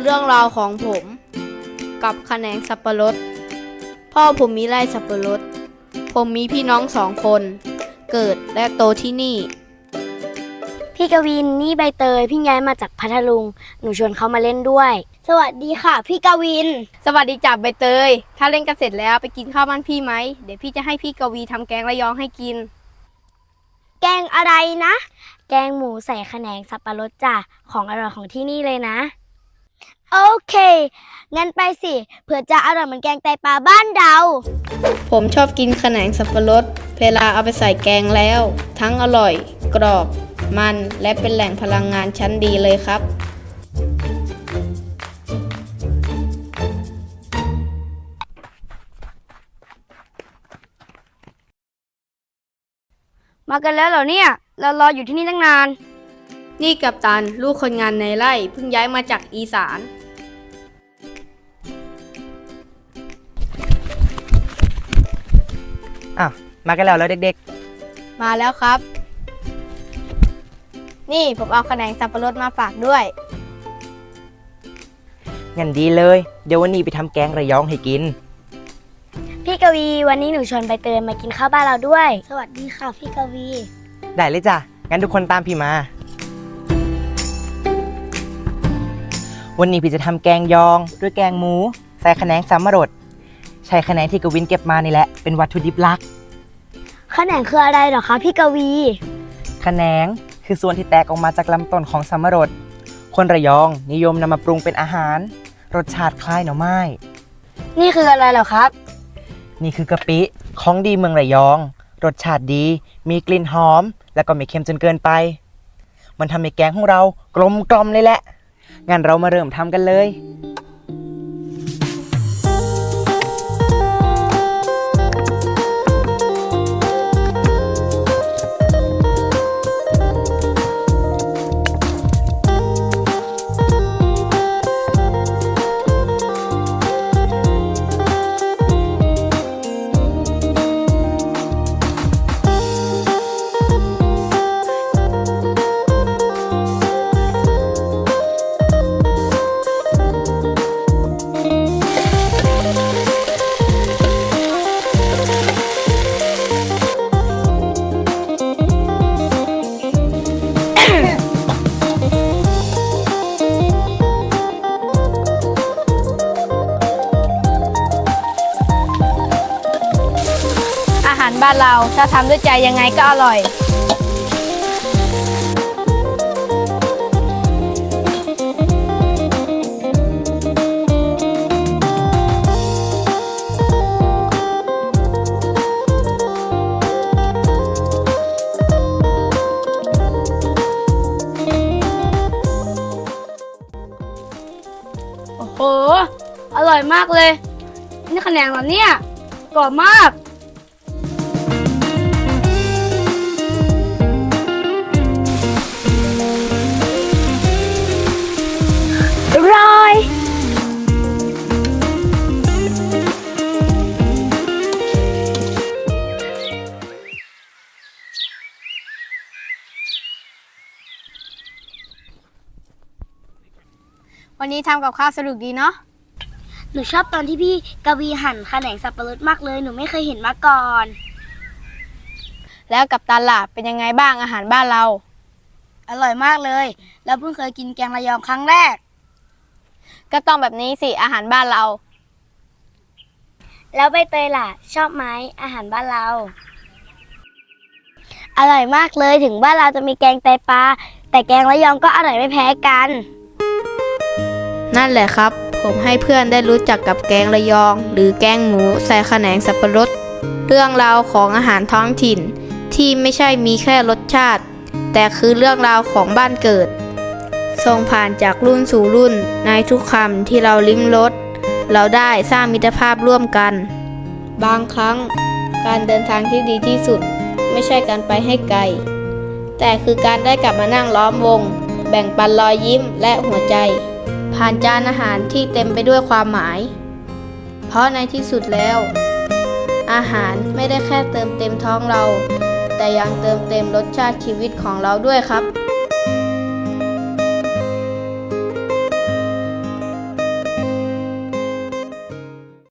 คือเรื่องราวของผม กับแขนงสับปะรด พ่อผมมีไร่สับปะรด ผมมีพี่น้องสองคน เกิดและโตที่นี่ พี่กวินนี่ใบเตยพี่ย้ายมาจากพัทลุง หนูชวนเขามาเล่นด้วย สวัสดีค่ะ พี่กวิน สวัสดีจับใบเตย ถ้าเล่นกันเสร็จแล้วไปกินข้าวบ้านพี่ไหม เดี๋ยวพี่จะให้พี่กวีทำแกงระยองให้กิน แกงอะไรนะ แกงหมูใส่ขะแขนงสับปะรดจ้ะของอร่อยของที่นี่เลยนะ โอเค งั้นไปสิ เผื่อจะอร่อยเหมือนแกงไตปลาบ้านเราผมชอบกินแขนงสับปะรด เวลาเอาไปใส่แกงแล้ว ทั้งอร่อย กรอบ มันและเป็นแหล่งพลังงานชั้นดีเลยครับ มากันแล้วเหรอเนี่ย เรารออยู่ที่นี่ตั้งนาน นี่กับตันลูกคนงานในไร่เพิ่งย้ายมาจากอีสาน อ้าวมากันแล้วแล้วเด็กมาแล้วครับ นี่ผมเอาแขนงสับปะรดมาฝากด้วย ๆ งั้นดีเลย เดี๋ยววันนี้ไปทำแกงระยองให้กิน พี่กวีวันนี้หนูชวนใบเตยมากินข้าวบ้านเราด้วย สวัสดีค่ะพี่กวี ได้เลยจ้ะ งั้นทุกคนตามพี่มา วันนี้พี่จะทำแกงยองด้วยแกงหมู ใส่ขะแขนงสามรสใช้ขะแขนงที่กวินเก็บมานี่แหละ เป็นวัตถุดิบหลักขะแขนงคืออะไรเหรอคะพี่กวีขะแขนงคือส่วนที่แตกออกมาจากลำต้นของสามรสคนระยองนิยมนำมาปรุงเป็นอาหาร รสชาติคล้ายหน่อไม้ นี่คืออะไรเหรอครับ นี่คือกะปิของดีเมืองระยอง รสชาติดี มีกลิ่นหอม แล้วก็ไม่เค็มจนเกินไป มันทำให้แกงของเรากลมกล่อมเลยแหละ งั้นเรามาเริ่มทำกันเลยานเรา ถ้าทำด้วยใจยังไงก็อร่อย โอ้โห อร่อยมากเลย นี่ขะแขนงเหรอเนี่ยกรอบมาก วันนี้ทำกับข้าวสนุกดีเนาะ หนูชอบตอนที่พี่กวีหั่นขะแขนงสับปะรดมากเลย หนูไม่เคยเห็นมาก่อน แล้วกับตันล่ะเป็นยังไงบ้างอาหารบ้านเรา อร่อยมากเลย แล้วเพิ่งเคยกินแกงระยองครั้งแรก ก็ต้องแบบนี้สิอาหารบ้านเรา แล้วใบเตยล่ะ ชอบไหมอาหารบ้านเรา อร่อยมากเลยถึงบ้านเราจะมีแกงไตปลาแต่แกงระยองก็อร่อยไม่แพ้กัน นั่นแหละครับ ผมให้เพื่อนได้รู้จักกับแกงระยอง หรือแกงหมูใส่ขนงสับปะรด เรื่องราวของอาหารท้องถิ่น ที่ไม่ใช่มีแค่รสชาติ แต่คือเรื่องราวของบ้านเกิดส่งผ่านจากรุ่นสู่รุ่นในทุกคำที่เราลิ้มรสเราได้สร้างมิตรภาพร่วมกัน บางครั้งการเดินทางที่ดีที่สุด ไม่ใช่การไปให้ไกล แต่คือการได้กลับมานั่งล้อมวง แบ่งปันรอยยิ้มและหัวใจ ผ่านจานอาหารที่เต็มไปด้วยความหมาย เพราะในที่สุดแล้ว อาหารไม่ได้แค่เติมเต็มท้องเรา แต่ยังเติมเต็มรสชาติชีวิตของเราด้วยครับ